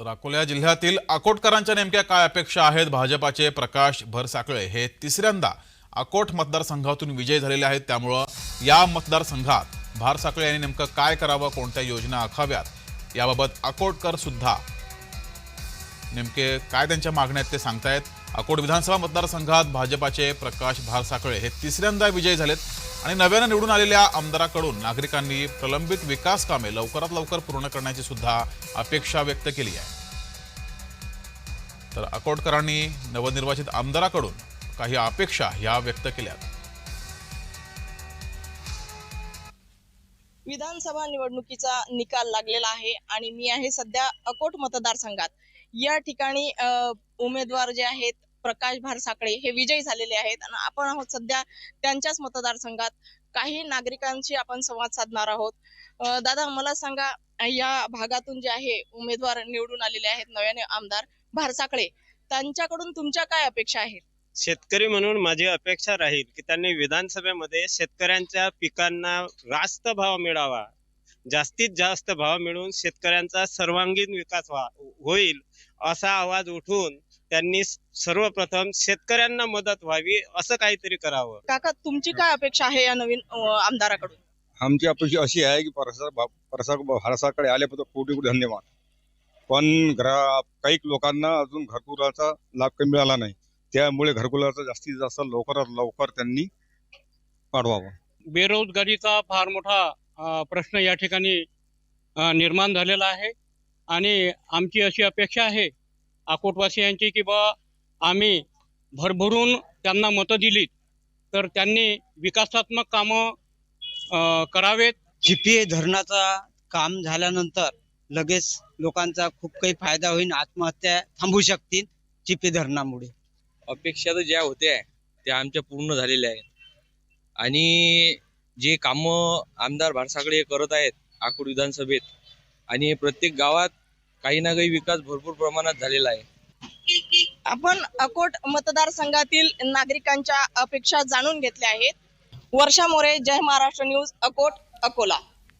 तर अकोला जिल्ह्यातील अकोटकरांच्या नेमक्या काय अपेक्षा आहेत? भाजपाचे प्रकाश भरसाकळे हे तिसऱ्यांदा अकोट मतदारसंघातून विजयी झालेले आहेत. त्यामुळं या मतदारसंघात भारसाकळे यांनी नेमकं काय करावं? कोणत्या योजना आखाव्यात? याबाबत अकोटकर सुद्धा नेमके काय त्यांच्या मागण्या आहेत ते सांगतायत. अकोट विधानसभा मतदारसंघात भाजपाचे प्रकाश भारसाकळे हे तिसऱ्यांदा विजयी झालेत. आणि नव्यानं निवडून आलेल्या आमदाराकडून नागरिकांनी प्रलंबित विकास कामे लवकरात लवकर पूर्ण करण्याची सुद्धा अपेक्षा व्यक्त केली आहे. तर अकोटकरांनी नवनिर्वाचित आमदाराकडून काही अपेक्षा या व्यक्त केल्या. विधानसभा निवडणुकीचा निकाल लागलेला आहे आणि मी आहे सध्या अकोट मतदारसंघात. या ठिकाणी उमेदवार जे आहेत प्रकाश भारसाकळे हे विजयी झालेले आहेत. आणि आपण आहोत सध्या त्यांच्याच मतदारसंघात. काही नागरिकांशी आपण संवाद साधणार आहोत. दादा मला सांगा या भागातून जे आहे उमेदवार निवडून आलेले आहेत नव्याने आमदार भारसाकळे त्यांच्याकडून तुमच्या काय अपेक्षा आहेत? शेतकरी म्हणून माझी अपेक्षा राहील की त्यांनी विधानसभेमध्ये शेतकऱ्यांच्या पिकांना रास्त भाव मिळावा. जास्तीत जास्त भाव मिळून शेतकऱ्यांचा सर्वांगीण विकास व्हा होईल असा आवाज उठून त्यांनी सर्वप्रथम शेतकऱ्यांना मदत व्हावी असं काहीतरी करावं. काका तुमची काय अपेक्षा आहे या नवीन अ, आमदाराकडून? आमची अपेक्षा अशी आहे की परसा परसा भारसाकडे आल्याबद्दल कोटी कोटी धन्यवाद. पण घरा काही लोकांना अजून घरकुलाचा लाभ काही मिळाला नाही. त्यामुळे घरकुलाचा जास्तीत जास्त लवकरात लवकर त्यांनी वाढवावा बेरोजगारीचा फार मोठा अ, प्रश्न या ठिकाणी अ, निर्माण झालेला आहे. आणि आमची अशी अपेक्षा आहे अकोटवासियांची की बा आम्ही भरभरून त्यांना मतं दिलीत तर त्यांनी विकासात्मक कामं करावेत. चिपी धरणाचा काम झाल्यानंतर लगेच लोकांचा खूप काही फायदा होईल आत्महत्या थांबू शकतील चिपी धरणामुळे. अपेक्षा तर ज्या होत्या त्या आमच्या पूर्ण झालेल्या आहेत. आणि जे कामं आमदार भारसाकडे करत आहेत आकुड विधानसभेत आणि प्रत्येक गावात काही ना काही विकास भरपूर प्रमाणात झालेला आहे. आपण अकोट मतदारसंघातील नागरिकांच्या अपेक्षा जाणून घेतल्या आहेत. वर्षा मोरे जय महाराष्ट्र न्यूज अकोट अकोला.